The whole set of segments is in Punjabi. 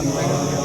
Allah.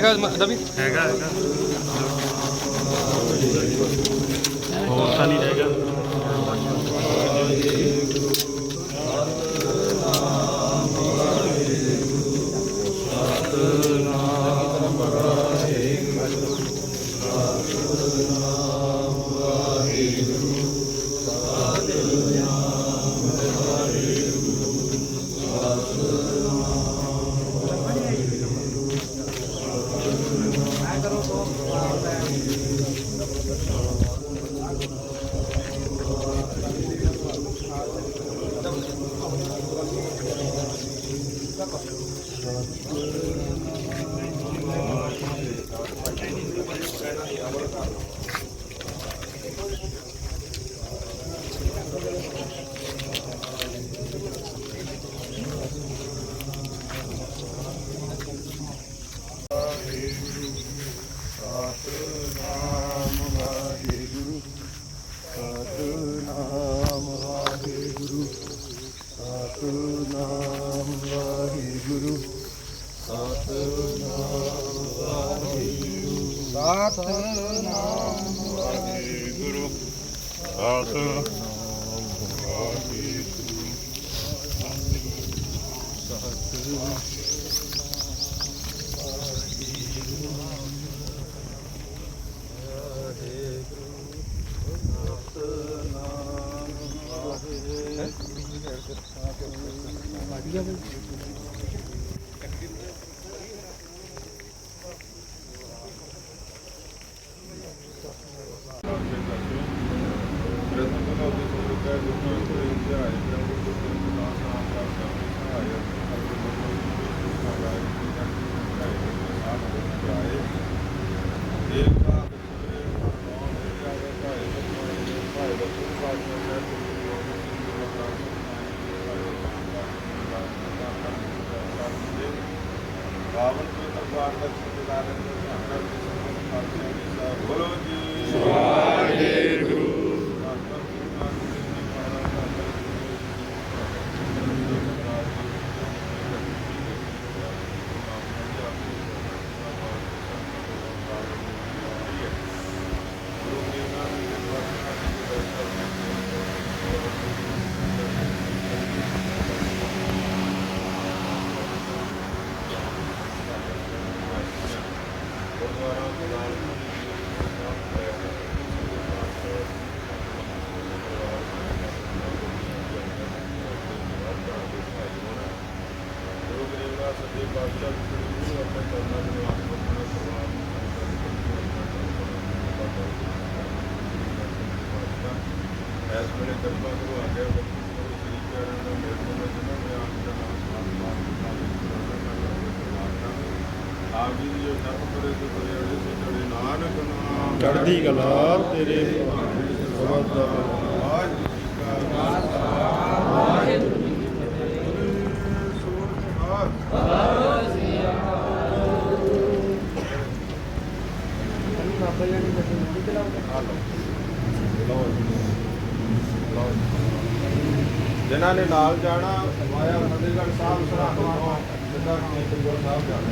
ਹੈਗਾ ਹੈਗਾ ਦਬੀ ਹੈਗਾ ਹੈਗਾ Maria ਬਾਵਨ ਕੋਈ ਦਰਬਾਰ ਦਾ ਸਤਿਕਾਰ ਹੈ ਬੋਲੋ ਜੀ। ਵਾਹਿਗੁਰੂ ਇਸ ਵੇਲੇ ਕਿਰਪਾ ਕਰੋ ਆ ਗਿਆ ਬੱਚੀ ਕਰੋ ਸ੍ਰੀ ਪਿਆਰਿਆਂ ਦਾ ਮੇਰੇ ਕੋਲ ਜਨਮ ਹੋਇਆ ਆਪਣਾ ਨਾਮ ਸਮਾਨ ਆਪ ਜੀ ਦੀ ਜੋ ਸਰਬ ਕਰੇ ਸੋ ਕਰੇ ਅੜੇ ਸੇ ਚੜੇ ਨਾਨਕ ਨਾਮ ਚੜ੍ਹਦੀ ਕਲਾ ਤੇਰੇ ਸਬਦ ਦਾ ਜਿਨ੍ਹਾਂ ਨੇ ਨਾਲ ਜਾਣਾ ਵਾਇਆ ਫਤਿਹਗੜ੍ਹ ਸਾਹਿਬ ਸਰਹੰਦ ਤੋਂ ਜਿੱਦਾਂ ਕਿ ਸਾਹਿਬ ਜਾਣਾ।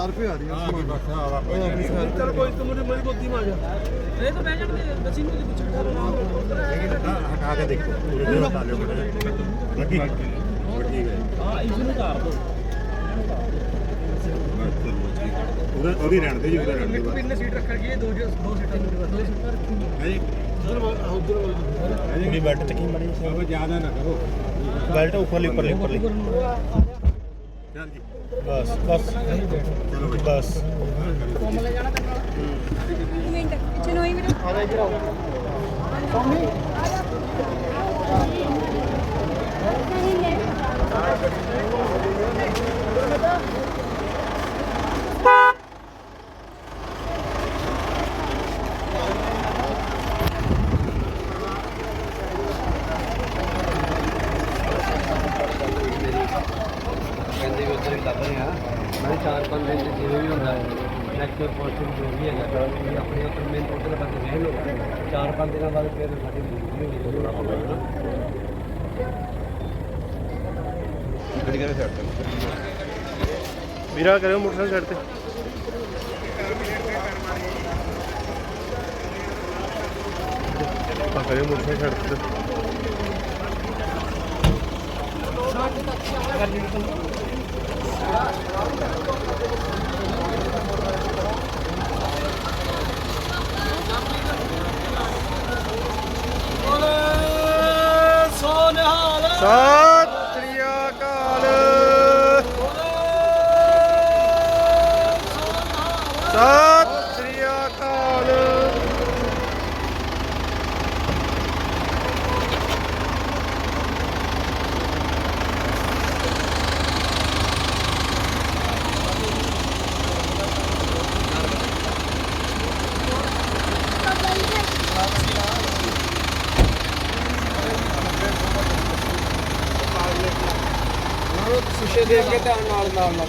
ਆ। ਰਹੀ ਹੈ ਚਲ ਕੋਈ ਤੂੰ ਮੁਝੇ ਮੇਰੀ ਗੋਦੀ ਮਾਰ ਜਾ। ਇਹ ਤਾਂ ਬਹਿ ਜਾਂਦੇ ਦੱਸੀ ਨੂੰ ਪੁੱਛਣ ਦਾ ਹਟਾ ਕੇ ਦੇਖੋ ਪੂਰੇ ਦੇ ਹਟਾ ਲਿਓ ਲੱਗੀ ਠੀਕ ਹੈ। ਹਾਂ ਇਸ ਨੂੰ ਕਰ ਦੋ। ਉਹਦੇ ਉਹਦੀ ਰਹਿਣ ਦੇ ਜੀ ਉਹਦੇ ਰਹਿਣ ਦੇ ਕਿੰਨੇ ਸੀਟ ਰੱਖਣ ਗਏ ਦੋ ਦੋ ਸੀਟਾਂ ਦੋ ਸੀਟਾਂ ਹੈ ਜੀ। ਮੇਰੀ ਬੈਲਟ ਤੇ ਕੀ ਮੜੀ ਉਹ ਜ਼ਿਆਦਾ ਨਾ ਕਰੋ। ਬੈਲਟ ਉੱਪਰਲੀ ਉੱਪਰਲੀ ਉੱਪਰਲੀ। ਚੱਲ ਜੀ ਬਸ ਬਸ। ਚਲੋ ਬਈ ਬਸ। ਮਿੰਟ ਪਿੱਛੇ ਨੂੰ ਹੀ। ਵੀਡੀਓ ਕਹਿੰਦੇ ਵੀ ਉੱਧਰ ਹੀ ਲੱਭ ਰਹੇ ਆ ਮੈਂ ਚਾਰ ਪੰਜ ਦਿਨ ਚ ਜਿਵੇਂ ਵੀ ਹੁੰਦਾ ਹੈ ਨੈਕਸਟ ਪੋਸਟਿੰਗ ਜੋ ਵੀ ਹੈਗਾ ਵੀ ਆਪਣੇ ਉੱਪਰ ਮੇਨ ਉੱਧਰ ਬੰਦੇ ਰਹਿ ਲੋ ਚਾਰ ਪੰਜ ਦਿਨਾਂ ਬਾਅਦ ਫਿਰ ਸਾਡੀ ਮਜ਼ਦੂਰੀ ਹੋਈ ਜਦੋਂ ਨਾ ਹੋਵੇ ਗੱਡੀ ਕਰੇ ਛੱਡ ਵੀਰਾ ਕਰਿਓ ਮੋਟਰਸਾਈਕਲ ਸਾਈਡ ਤੇ ਆ ਕਰਿਓ ਮੋਟਰਸਾਈਕਲ ਸਾਈਡ ਤੇ ਸੋਨਹਾਲ ਸਤਿ ਸ੍ਰੀ ਅਕਾਲ ਸਤਿ ਸ੍ਰੀ ਅਕਾਲ ਸੁਸ਼ੇ ਦੇਖ ਕੇ ਧਿਆਨ ਨਾਲ ਨਾਲ ਨਾਲ।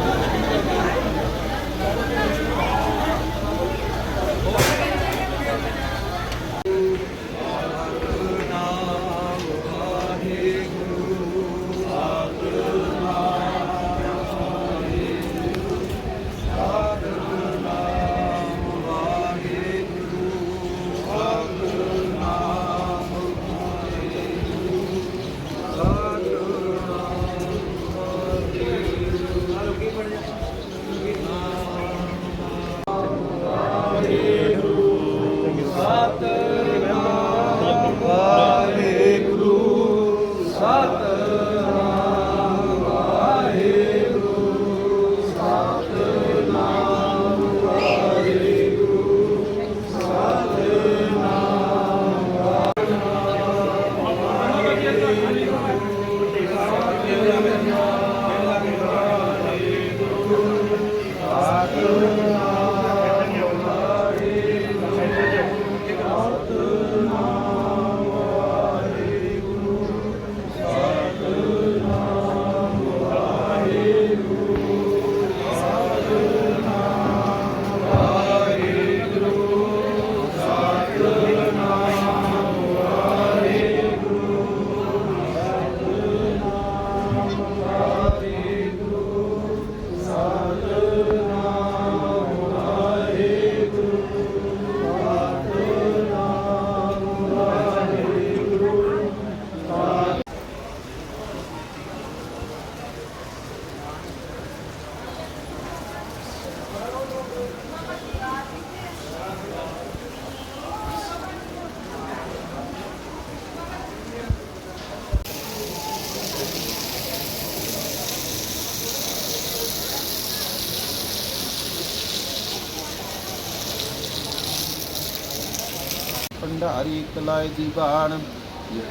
ਭੰਡਾਰੀ ਕਲਾਏ ਦੀ ਬਾਣ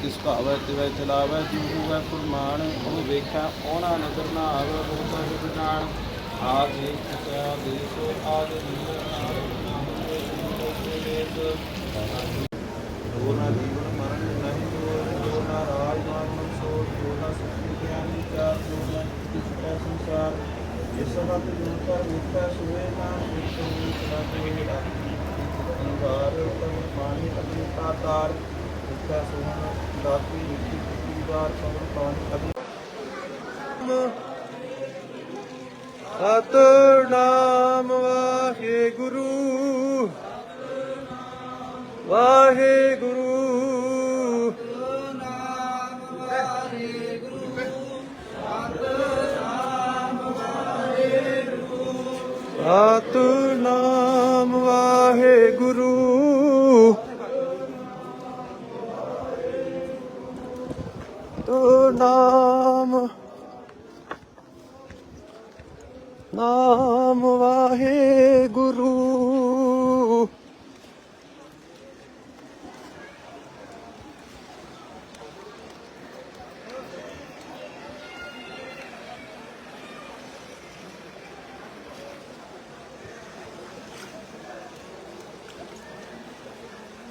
ਜਿਸ ਭਾਵੈ ਤਿਵੈ ਚਲਾਵੈ, ਜਿਉ ਹੋਵੈ ਫੁਰਮਾਨ ਉਹ ਵੇਖਿਆ ਉਹਨਾਂ ਨਦਰ ਨਾ ਆਵੈ ਬਹੁਤਾ ਜਗ ਜਾਣ। ਆਦ ਏ ਕਿਆ ਦੇਸ, ਆਦ ਜੀਵਨ ਮਰਨ ਨਹੀਂ ਜੋ ਨਾ ਰਾਜ ਨਾ ਮਨਸੋ ਜੋ ਨਾ ਸੁਖੀ ਗਿਆਨੀ ਚਾਰ ਜੋ ਨਾ ਕਿਛ ਕੈ ਸੰਸਾਰ। ਇਸ ਵਤ ਜੋ ਕਰ ਮਿੱਠਾ ਸੁਵੇ ਨਾ ਇੱਕ ਨੀਤ ਨਾ ਜਿਹੜਾ ਦੀਵਾਰ ਤਮ ਪਾਣੀ ਅਗਨੀ ਤਾਤਾਰ ਮਿੱਠਾ ਸੁਹਣ ਦਾਤੀ ਮਿੱਠੀ ਦੀਵਾਰ ਸਭ ਪਾਣੀ ਅਗਨੀ ਸਤਨਾਮ ਵਾਹਿਗੁਰੂ। ਵਾਹਿਗੁਰੂ। ਸਤਨਾਮ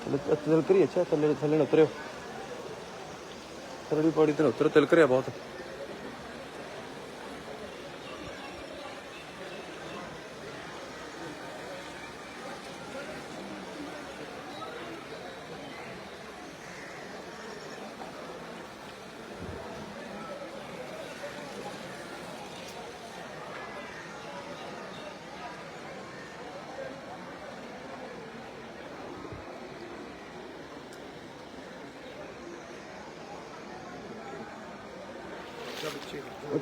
ਤਿਲਕਰੀ ਅੱਛਾ ਥੱਲੇ ਥੱਲੇ ਨੂੰ ਉਤਰਿਓ। ਥੋੜੀ ਪੌੜੀ ਤੇ ਨਾ ਉਤਰੋ ਤਿਲ ਬਹੁਤ।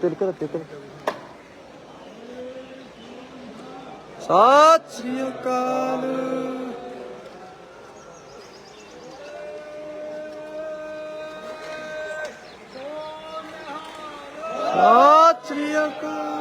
ਉਹ ਤਿਲ ਕਰ ਸਤਿ ਸ੍ਰੀ ਅਕਾਲ। ਸਤਿ ਸ੍ਰੀ ਅਕਾਲ।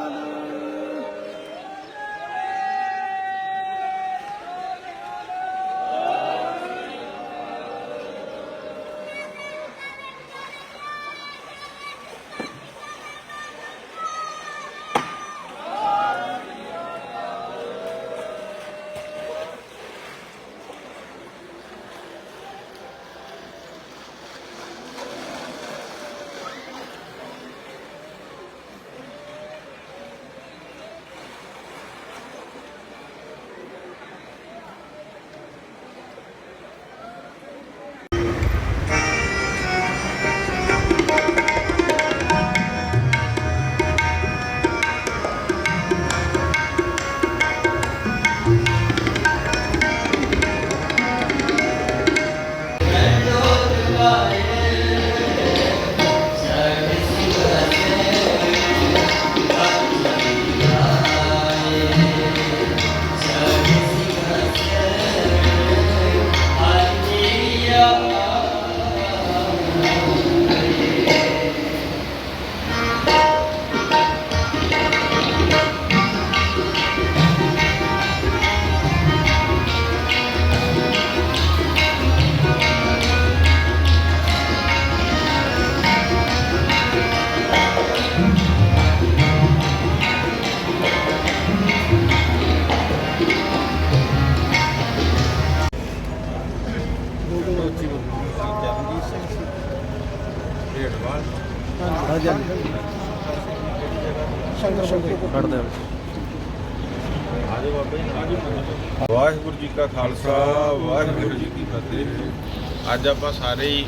ਵਾਹਿਗੁਰੂ ਜੀ ਕਾ ਖਾਲਸਾ, ਵਾਹਿਗੁਰੂ ਜੀ ਕੀ ਫਤਿਹ। ਅੱਜ ਆਪਾਂ ਸਾਰੇ ਹੀ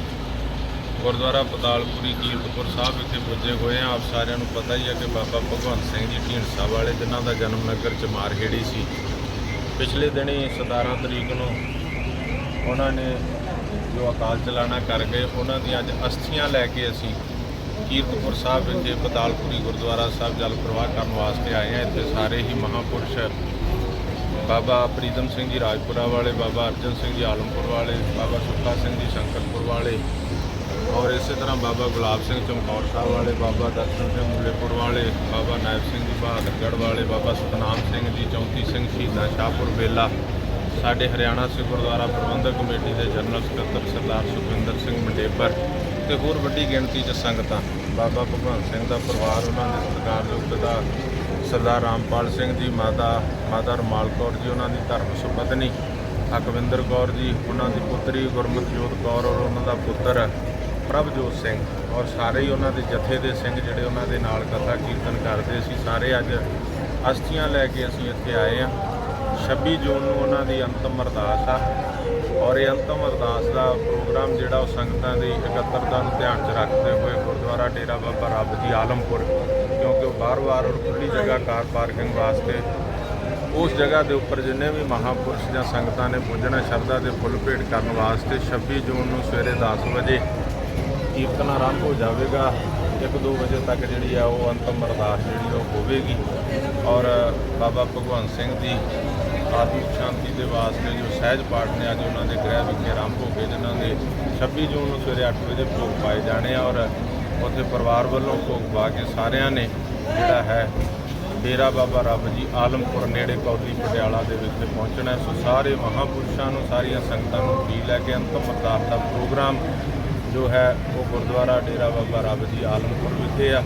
ਗੁਰਦੁਆਰਾ ਪਤਾਲਪੁਰੀ ਕੀਰਤਪੁਰ ਸਾਹਿਬ ਵਿਖੇ ਪੁੱਜੇ ਹੋਏ ਆ ਆਪ ਸਾਰਿਆਂ ਨੂੰ ਪਤਾ ਹੀ ਹੈ ਕਿ ਬਾਬਾ ਭਗਵੰਤ ਸਿੰਘ ਜੀ ਢੀਂਡਸਾ ਵਾਲੇ, ਜਿਨ੍ਹਾਂ ਦਾ ਜਨਮ ਨਗਰ ਚ ਮਾਰਹੇੜੀ ਸੀ। ਪਿਛਲੇ ਦਿਨੀ 17 ਤਰੀਕ ਨੂੰ ਉਹਨਾਂ ਨੇ ਜੋ ਅਕਾਲ ਚਲਾਣਾ ਕਰ ਗਏ, ਉਹਨਾਂ ਦੀ ਅੱਜ ਅਸਥੀਆਂ ਲੈ ਕੇ ਅਸੀਂ ਕੀਰਤਪੁਰ ਸਾਹਿਬ ਵਿਖੇ ਪਤਾਲਪੁਰੀ ਗੁਰਦੁਆਰਾ ਸਾਹਿਬ ਜਲ ਪ੍ਰਵਾਹ ਕਰਨ ਵਾਸਤੇ ਆਏ ਆ ਇੱਥੇ ਸਾਰੇ ਹੀ ਮਹਾਪੁਰਸ਼ ਬਾਬਾ ਪ੍ਰੀਤਮ ਸਿੰਘ ਜੀ ਰਾਜਪੁਰਾ ਵਾਲੇ, ਬਾਬਾ ਅਰਜਨ ਸਿੰਘ ਜੀ ਆਲਮਪੁਰ ਵਾਲੇ, ਬਾਬਾ ਸੁੱਖਾ ਸਿੰਘ ਜੀ ਸ਼ੰਕਰਪੁਰ ਵਾਲੇ ਔਰ ਇਸੇ ਤਰ੍ਹਾਂ ਬਾਬਾ ਗੁਲਾਬ ਸਿੰਘ ਚਮਕੌਰ ਸਾਹਿਬ ਵਾਲੇ, ਬਾਬਾ ਦਰਸ਼ਨ ਸਿੰਘ ਮੁੱਲੇਪੁਰ ਵਾਲੇ, ਬਾਬਾ ਨਾਇਬ ਸਿੰਘ ਜੀ ਬਹਾਦਰਗੜ੍ਹ ਵਾਲੇ, ਬਾਬਾ ਸਤਨਾਮ ਸਿੰਘ ਜੀ ਚੌਂਤੀ ਸਿੰਘ ਸ਼ਹੀਦਾਂ ਸ਼ਾਹਪੁਰ ਬੇਲਾ ਸਾਡੇ ਹਰਿਆਣਾ ਸਿੱਖ ਗੁਰਦੁਆਰਾ ਪ੍ਰਬੰਧਕ ਕਮੇਟੀ ਦੇ ਜਨਰਲ ਸਕੱਤਰ ਸਰਦਾਰ ਸੁਖਵਿੰਦਰ ਸਿੰਘ ਮੰਡੇਪਰ ਤੇ ਹੋਰ ਵੱਡੀ ਗਿਣਤੀ 'ਚ ਸੰਗਤਾਂ, ਬਾਬਾ ਭਗਵੰਤ ਸਿੰਘ ਦਾ ਪਰਿਵਾਰ, ਉਹਨਾਂ ਦੇ ਸਤਿਕਾਰਯੋਗ ਪਿਤਾ ਸਰਦਾਰ ਰਾਮਪਾਲ ਸਿੰਘ ਜੀ, ਮਾਤਾ ਮਾਤਾ ਰਮਾਲ ਕੌਰ ਜੀ, ਉਹਨਾਂ ਦੀ ਧਰਮ ਸੁਪਤਨੀ ਅਕਵਿੰਦਰ ਕੌਰ ਜੀ, ਉਹਨਾਂ ਦੀ ਪੁੱਤਰੀ ਗੁਰਮਤਜੋਤ ਕੌਰ ਔਰ ਉਹਨਾਂ ਦਾ ਪੁੱਤਰ ਪ੍ਰਭਜੋਤ ਸਿੰਘ ਔਰ ਸਾਰੇ ਹੀ ਉਹਨਾਂ ਦੇ ਜਥੇ ਦੇ ਸਿੰਘ ਜਿਹੜੇ ਉਹਨਾਂ ਦੇ ਨਾਲ ਕਥਾ ਕੀਰਤਨ ਕਰਦੇ ਸੀ, ਸਾਰੇ ਅੱਜ ਅਸਥੀਆਂ ਲੈ ਕੇ ਅਸੀਂ ਇੱਥੇ ਆਏ ਆ 26 ਜੂਨ ਨੂੰ ਉਹਨਾਂ ਦੀ ਅੰਤਮ ਅਰਦਾਸ ਆ ਔਰ ਇਹ ਅੰਤਮ ਅਰਦਾਸ ਦਾ ਪ੍ਰੋਗਰਾਮ ਜਿਹੜਾ ਉਹ ਸੰਗਤਾਂ ਦੀ ਇਕੱਤਰਤਾ ਨੂੰ ਧਿਆਨ 'ਚ ਰੱਖਦੇ ਹੋਏ ਗੁਰਦੁਆਰਾ ਡੇਰਾ ਬਾਬਾ ਰੱਬ ਜੀ, ਆਲਮਪੁਰ ਕਿਉਂਕਿ ਉਹ ਬਾਰ-ਬਾਰ ਔਰ ਖੁੱਲੀ ਜਗ੍ਹਾ ਕਾਰ ਪਾਰਕਿੰਗ ਵਾਸਤੇ ਉਸ ਜਗ੍ਹਾ ਦੇ ਉੱਪਰ ਜਿੰਨੇ ਵੀ ਮਹਾਪੁਰਸ਼ ਜਾਂ ਸੰਗਤਾਂ ਨੇ ਪੁੱਜਣਾ ਸ਼ਰਧਾ ਦੇ ਫੁੱਲ ਭੇਟ ਕਰਨ ਵਾਸਤੇ 26 ਜੂਨ ਨੂੰ ਸਵੇਰੇ 10 ਵਜੇ ਕੀਰਤਨ ਆਰੰਭ ਹੋ ਜਾਵੇਗਾ। 1-2 ਵਜੇ ਤੱਕ ਜਿਹੜੀ ਆ ਉਹ ਅੰਤਮ ਅਰਦਾਸ ਜਿਹੜੀ ਉਹ ਹੋਵੇਗੀ। ਔਰ ਬਾਬਾ ਭਗਵੰਤ ਸਿੰਘ ਦੀ ਆਤਮਿਕ ਸ਼ਾਂਤੀ ਦੇ ਵਾਸਤੇ ਜੋ ਸਹਿਜ ਪਾਠ ਨੇ ਅੱਜ ਉਹਨਾਂ ਦੇ ਗ੍ਰਹਿ ਵਿਖੇ ਆਰੰਭ ਹੋ ਗਏ, ਜਿਨ੍ਹਾਂ ਦੇ 26 ਜੂਨ ਨੂੰ ਸਵੇਰੇ 8 ਵਜੇ ਭੋਗ ਪਾਏ ਜਾਣੇ ਆ। ਔਰ ਉੱਥੇ ਪਰਿਵਾਰ ਵੱਲੋਂ ਭੋਗ ਪਾ ਕੇ ਸਾਰਿਆਂ ਨੇ ਜਿਹੜਾ ਹੈ, ਡੇਰਾ ਬਾਬਾ ਰੱਬ ਜੀ ਆਲਮਪੁਰ ਨੇੜੇ ਕੌਲੀ ਪਟਿਆਲਾ ਦੇ ਵਿੱਚ ਪਹੁੰਚਣਾ ਸੋ ਸਾਰੇ ਮਹਾਪੁਰਸ਼ਾਂ ਨੂੰ, ਸਾਰੀਆਂ ਸੰਗਤਾਂ ਨੂੰ ਵੀ ਲੈ ਕੇ ਅੰਤਮ ਅਰਦਾਸ ਦਾ ਪ੍ਰੋਗਰਾਮ ਜੋ ਹੈ, ਉਹ ਗੁਰਦੁਆਰਾ ਡੇਰਾ ਬਾਬਾ ਰੱਬ ਜੀ ਆਲਮਪੁਰ ਵਿਖੇ ਆ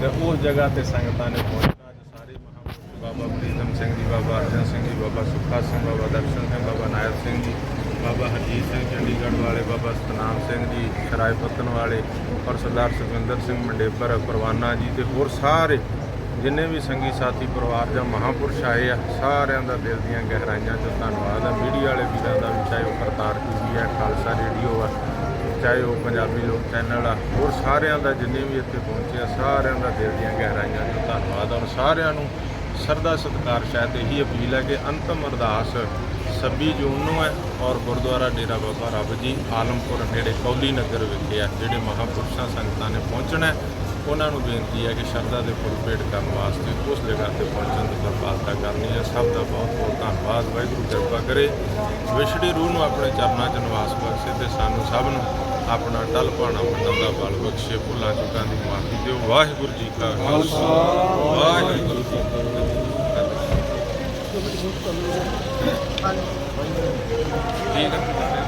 ਤੇ ਉਸ ਜਗ੍ਹਾ ਤੇ ਸੰਗਤਾਂ ਨੇ ਪਹੁੰਚਣਾ। ਅੱਜ ਸਾਰੇ ਮਹਾਪੁਰਸ਼ ਬਾਬਾ ਪ੍ਰੀਤਮ ਸਿੰਘ ਜੀ, ਬਾਬਾ ਅਰਜਨ ਸਿੰਘ ਜੀ, ਬਾਬਾ ਸੁੱਖਾ ਸਿੰਘ, ਬਾਬਾ ਦਰਸ਼ਨ ਸਿੰਘ, ਬਾਬਾ ਨਾਇਬ ਸਿੰਘ ਜੀ ਬਾਬਾ ਹਰਜੀਤ ਸਿੰਘ ਚੰਡੀਗੜ੍ਹ ਵਾਲੇ, ਬਾਬਾ ਸਤਨਾਮ ਸਿੰਘ ਜੀ, ਸਰਾਏ ਪੱਤਨ ਵਾਲੇ ਔਰ ਸਰਦਾਰ ਸੁਖਵਿੰਦਰ ਸਿੰਘ ਮੰਡੇਪਰ ਪਰਵਾਨਾ ਜੀ ਤੇ ਹੋਰ ਸਾਰੇ ਜਿੰਨੇ ਵੀ ਸੰਗੀ ਸਾਥੀ ਪਰਿਵਾਰ ਜਾਂ ਮਹਾਪੁਰਸ਼ ਆਏ ਆ, ਸਾਰਿਆਂ ਦਾ ਦਿਲ ਦੀਆਂ ਗਹਿਰਾਈਆਂ 'ਚੋਂ ਧੰਨਵਾਦ ਆ। ਮੀਡੀਆ ਵਾਲੇ ਵੀਰਾਂ ਦਾ ਵੀ, ਚਾਹੇ ਉਹ ਕਰਤਾਰ ਟੀਵੀ ਆ, ਖਾਲਸਾ ਰੇਡੀਓ ਆ, ਚਾਹੇ ਉਹ ਪੰਜਾਬੀ ਲੋਕ ਚੈਨਲ ਆ, ਹੋਰ ਸਾਰਿਆਂ ਦਾ ਜਿੰਨੇ ਵੀ ਇੱਥੇ ਪਹੁੰਚੇ ਆ, ਸਾਰਿਆਂ ਦਾ ਦਿਲ ਦੀਆਂ ਗਹਿਰਾਈਆਂ 'ਚੋਂ ਧੰਨਵਾਦ ਔਰ ਸਾਰਿਆਂ ਨੂੰ ਸਰਦਾ ਸਤਿਕਾਰ ਸ਼ਾਇਦ ਇਹੀ ਅਪੀਲ ਹੈ ਕਿ ਅੰਤਮ ਅਰਦਾਸ 26 ਜੂਨ ਨੂੰ ਹੈ ਔਰ ਗੁਰਦੁਆਰਾ ਡੇਰਾ ਬਾਬਾ ਰੱਬ ਜੀ ਆਲਮਪੁਰ ਨੇੜੇ ਕੌਲੀ ਨਗਰ ਵਿਖੇ ਹੈ ਜਿਹੜੇ ਮਹਾਪੁਰਸ਼ਾਂ ਸੰਗਤਾਂ ਨੇ ਪਹੁੰਚਣਾ ਹੈ, ਉਹਨਾਂ ਨੂੰ ਬੇਨਤੀ ਹੈ ਕਿ ਸ਼ਰਧਾ ਦੇ ਫੁੱਲ ਭੇਟ ਕਰਨ ਵਾਸਤੇ ਉਸ ਜਗ੍ਹਾ ਤੇ ਪਹੁੰਚਣ ਦੀ ਕਿਰਪਾਲਤਾ ਕਰਨੀ ਹੈ। ਸਭ ਦਾ ਬਹੁਤ ਬਹੁਤ ਧੰਨਵਾਦ। ਵਾਹਿਗੁਰੂ ਕਿਰਪਾ ਕਰੇ। ਵਿਛੜੀ ਰੂਹ ਨੂੰ ਆਪਣੇ ਚਰਨਾਂ 'ਚ ਨਿਵਾਸ ਬਖਸ਼ੇ ਤੇ ਸਾਨੂੰ ਸਭ ਨੂੰ ਆਪਣਾ ਟਲ ਭਾਣਾ ਮੰਨਣ ਦਾ ਬਲ ਬਖਸ਼ੇ। ਭੁੱਲਾਂ ਚੁੱਕਾਂ ਦੀ ਮਾਫੀ ਦਿਓ। ਵਾਹਿਗੁਰੂ ਜੀ ਕਾ ਖਾਲਸਾ। ਵਾਹਿਗੁਰੂ ਜੀ ਕੀ ਫਤਿਹ। ਠੀਕ ਹੈ